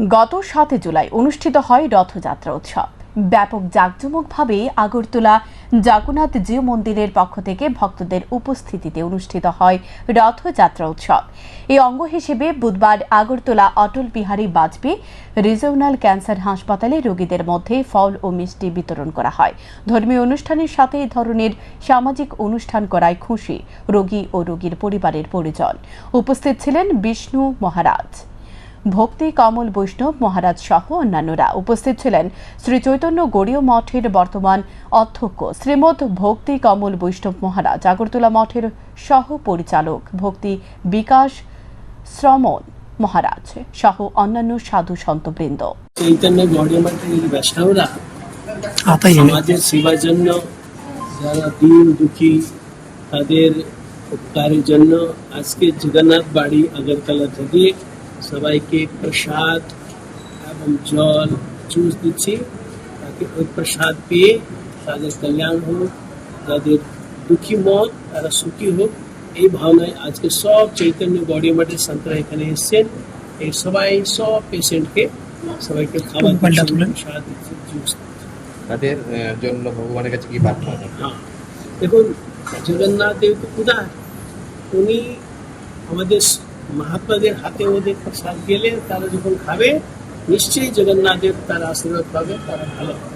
গত সাতে জুলাই অনুষ্ঠিত হয় রথযাত্রা উৎসব। ব্যাপক জাঁকজমকভাবে আগরতলা জগন্নাথ জিউ মন্দিরের পক্ষ থেকে ভক্তদের উপস্থিতিতে অনুষ্ঠিত হয় রথযাত্রা উৎসব। এই অঙ্গ হিসেবে বুধবার আগরতলা অটল বিহারী বাজপেয়ী রিজিওনাল ক্যান্সার হাসপাতালে রোগীদের মধ্যে ফল ও মিষ্টি বিতরণ করা হয়। ধর্মীয় অনুষ্ঠানের সাথে এই ধরনের সামাজিক অনুষ্ঠান করায় খুশি রোগী ও রোগীর পরিবারের পরিজন। উপস্থিত ছিলেন বিষ্ণু মহারাজ। ভক্তি কমল বৈষ্ণব মহারাজ সহ অন্যান্যরা উপস্থিত ছিলেন। শ্রী চৈতন্য গড়ীয় মঠের বর্তমান অধ্যক্ষ শ্রীমৎ ভক্তি কমল বৈষ্ণব মহারাজ আগরতলা মঠের সহ পরিচালক ভক্তি বিকাশ শ্রমণ মহারাজ সহ অন্যান্য সাধু সন্তবৃন্দ। চৈতন্য গৌরী মঠের বৈষ্ণবরা সমাজের সেবার জন্য যারা দীন দুঃখী তাদের উপকারের জন্য আজকে জগন্নাথ বাড়ি আগরতলা থেকে সবাইকে প্রসাদ এবং জল জুস দিচ্ছি। তাকে ওই প্রসাদ পেয়ে তাদের কল্যাণ হোক তাদের দুঃখী মত তারা সুখী হোক। এই ভাবনায় আজকে সব চৈতন্য গৌড়ীয় মঠের সন্তরা এখানে এসছেন। এই সবাই সব পেশেন্টকে সবাইকে খাবার প্রসাদ জুস তাদের জন্য ভগবানের কাছে কি প্রার্থনা? হ্যাঁ। দেখুন জগন্নাথ দেব তো উদার। উনি আমাদের মহাত্মাদের হাতে ওদের প্রসাদ গেলে তারা যখন খাবে, নিশ্চয়ই জগন্নাথের তারা আশীর্বাদ পাবে, তারা ভালো হবে।